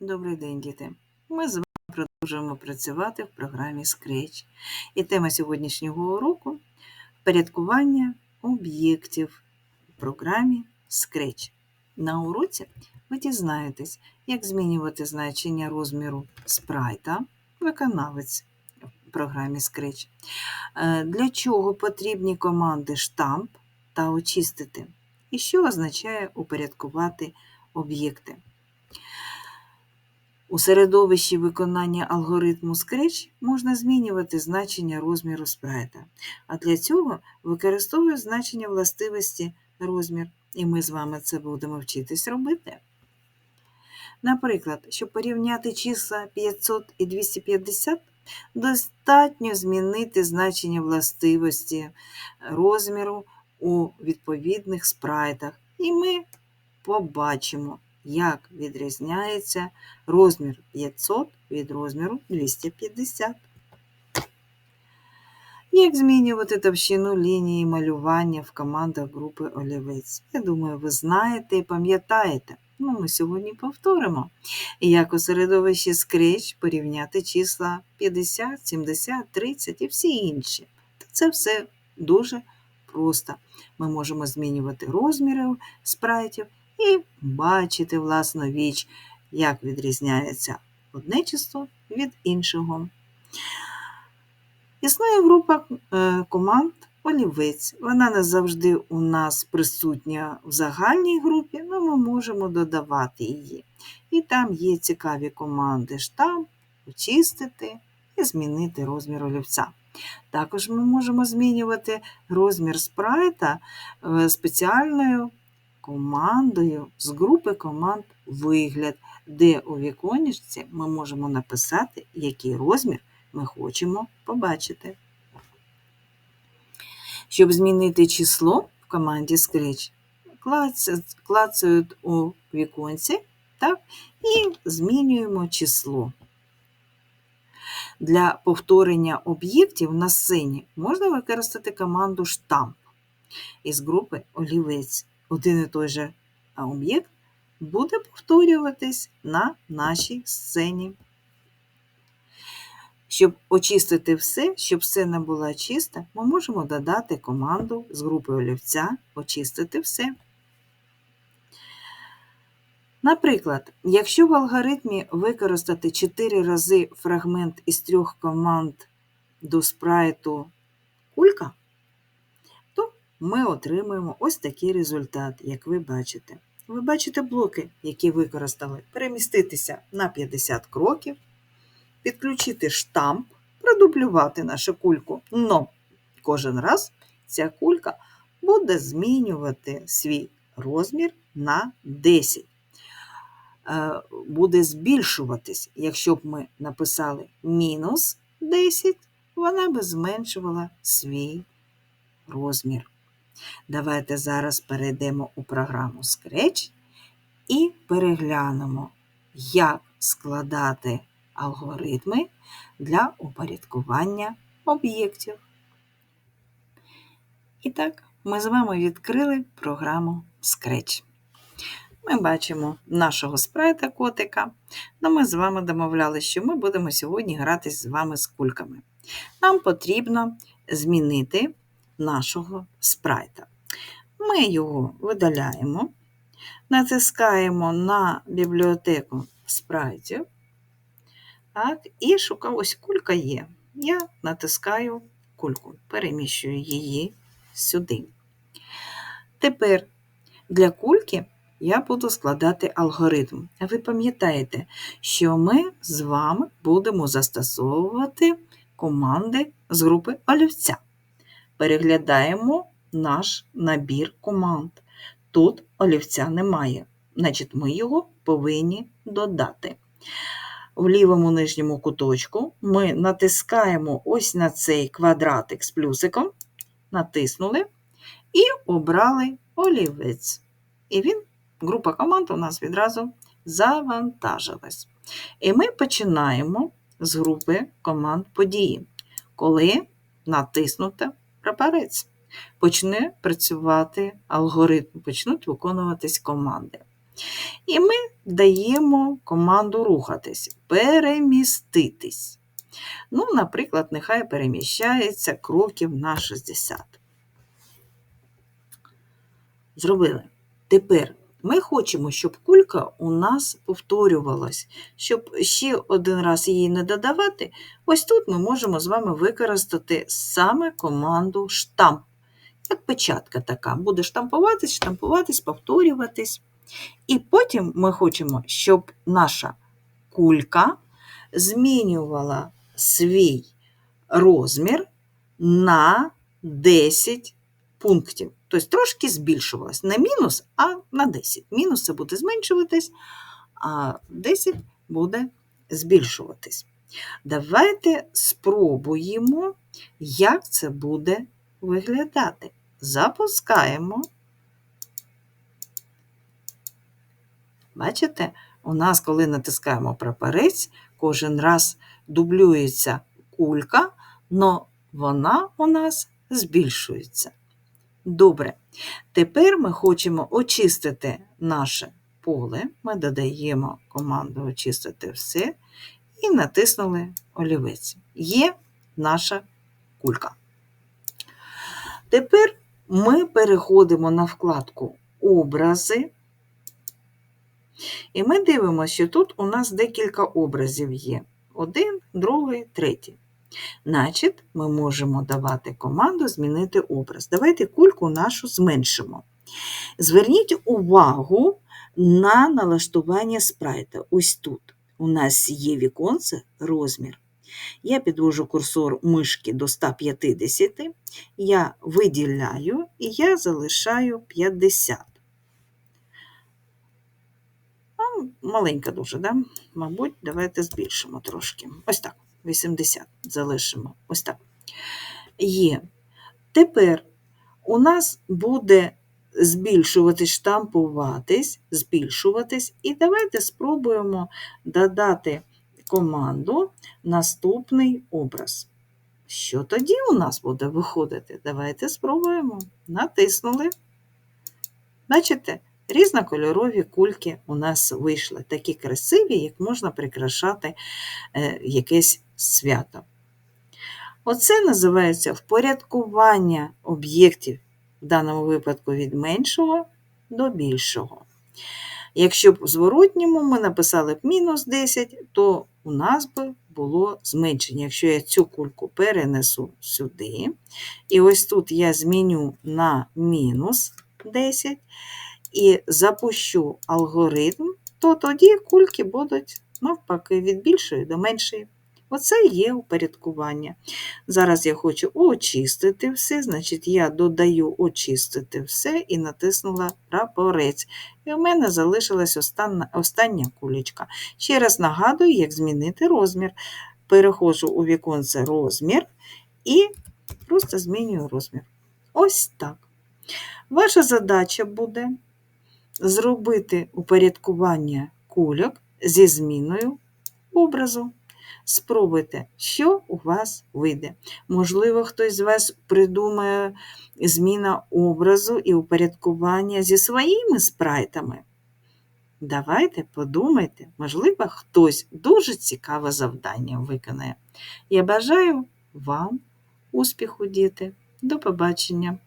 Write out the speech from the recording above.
Добрий день, діти! Ми з вами продовжуємо працювати в програмі Scratch. І тема сьогоднішнього уроку впорядкування об'єктів в програмі Scratch. На уроці ви дізнаєтесь, як змінювати значення розміру спрайта, виконавець в програмі Scratch. Е, Для чого потрібні команди штамп та очистити, і що означає упорядкувати об'єкти. У середовищі виконання алгоритму Scratch можна змінювати значення розміру спрайта, а для цього використовую значення властивості розмір, і ми з вами це будемо вчитись робити. Наприклад, щоб порівняти числа 500 і 250, достатньо змінити значення властивості розміру у відповідних спрайтах, і ми побачимо, як відрізняється розмір 500 від розміру 250. Як змінювати товщину лінії малювання в командах групи олівець? Я думаю, ви знаєте і пам'ятаєте. Ну, ми сьогодні повторимо. Як у середовищі Scratch порівняти числа 50, 70, 30 і всі інші. Це все дуже просто. Ми можемо змінювати розміри спрайтів і бачити власновіч, як відрізняється одне число від іншого. Існує група е, команд олівець. Вона не завжди у нас присутня в загальній групі, але ми можемо додавати її. І там є цікаві команди штамп, очистити і змінити розмір олівця. Також ми можемо змінювати розмір спрайта е, спеціальною командою з групи команд вигляд, де у віконечці ми можемо написати, який розмір ми хочемо побачити. Щоб змінити число в команді Scratch, клацають у віконці так, і змінюємо число. Для повторення об'єктів на сцені можна використати команду штамп із групи олівець. Один і той же об'єкт буде повторюватись на нашій сцені. Щоб очистити все, щоб сцена була чиста, ми можемо додати команду з групи олівця очистити все. Наприклад, якщо в алгоритмі використати 4 рази фрагмент із трьох команд до спрайту кулька, ми отримуємо ось такий результат, як ви бачите. Ви бачите блоки, які використали переміститися на 50 кроків, підключити штамп, продублювати нашу кульку. Но кожен раз ця кулька буде змінювати свій розмір на 10. Е, буде збільшуватись. Якщо б ми написали мінус 10, вона би зменшувала свій розмір. Давайте зараз перейдемо у програму Scratch і переглянемо, як складати алгоритми для упорядкування об'єктів. І так, ми з вами відкрили програму Scratch. Ми бачимо нашого спрайта котика, але ми з вами домовлялися, що ми будемо сьогодні гратись з вами з кульками. Нам потрібно змінити нашого спрайта. Ми його видаляємо, натискаємо на бібліотеку спрайтів. Так, І шукаю, ось кулька є. Я натискаю кульку, переміщую її сюди. Тепер для кульки я буду складати алгоритм. А ви пам'ятаєте, що ми з вами будемо застосовувати команди з групи олівця. Переглядаємо наш набір команд. Тут олівця немає, значить, ми його повинні додати. В лівому нижньому куточку ми натискаємо ось на цей квадратик з плюсиком, натиснули і обрали олівець. І він група команд у нас відразу завантажилась. І ми починаємо з групи команд події, коли натиснуто прапорець. Почне працювати алгоритм, почнуть виконуватись команди. І ми даємо команду рухатись, переміститись. Ну, наприклад, нехай переміщається кроків на 60. Зробили. Тепер ми хочемо, щоб кулька у нас повторювалась. Щоб ще один раз її не додавати, ось тут ми можемо з вами використати саме команду штамп. Як печатка така, буде штампуватись, штампуватись, повторюватись. І потім ми хочемо, щоб наша кулька змінювала свій розмір на 10 пунктів. Тобто трошки збільшувалась. Не мінус, а на 10. Мінус це буде зменшуватись, а 10 буде збільшуватись. Давайте спробуємо, як це буде виглядати. Запускаємо. Бачите, у нас, коли натискаємо прапорець, кожен раз дублюється кулька, але вона у нас збільшується. Добре. Тепер ми хочемо очистити наше поле. Ми додаємо команду очистити все і натиснули олівець. Є наша кулька. Тепер ми переходимо на вкладку Образи. І ми дивимося, що тут у нас декілька образів є. Один, другий, третій. Значить, ми можемо давати команду змінити образ. Давайте кульку нашу зменшимо. Зверніть увагу на налаштування спрайта. Ось тут у нас є віконце розмір. Я підвожу курсор мишки до 150, я виділяю і я залишаю 50. Маленька дуже, да? мабуть, давайте збільшимо трошки. Ось так. 80 залишимо. Ось так. Є. Тепер у нас буде збільшуватись, штампуватись, збільшуватись. І давайте спробуємо додати команду наступний образ. Що тоді у нас буде виходити? Давайте спробуємо. Натиснули. Бачите? Різнокольорові кульки у нас вийшли, такі красиві, як можна прикрашати е, якесь свято. Оце називається впорядкування об'єктів, в даному випадку від меншого до більшого. Якщо б в зворотньому ми написали б мінус 10, то у нас би було зменшення. Якщо я цю кульку перенесу сюди, і ось тут я зміню на мінус 10 і запущу алгоритм, то тоді кульки будуть навпаки від більшої до меншої. Оце є упорядкування. Зараз я хочу очистити все, значить, я додаю очистити все і натиснула прапорець. І в мене залишилась остання, остання кулечка. Ще раз нагадую, як змінити розмір. Переходжу у віконце розмір і просто змінюю розмір. Ось так. Ваша задача буде зробити упорядкування кульок зі зміною образу. Спробуйте, що у вас вийде. Можливо, хтось з вас придумає зміна образу і упорядкування зі своїми спрайтами. Давайте подумайте, можливо, хтось дуже цікаве завдання виконає. Я бажаю вам успіху, діти. До побачення!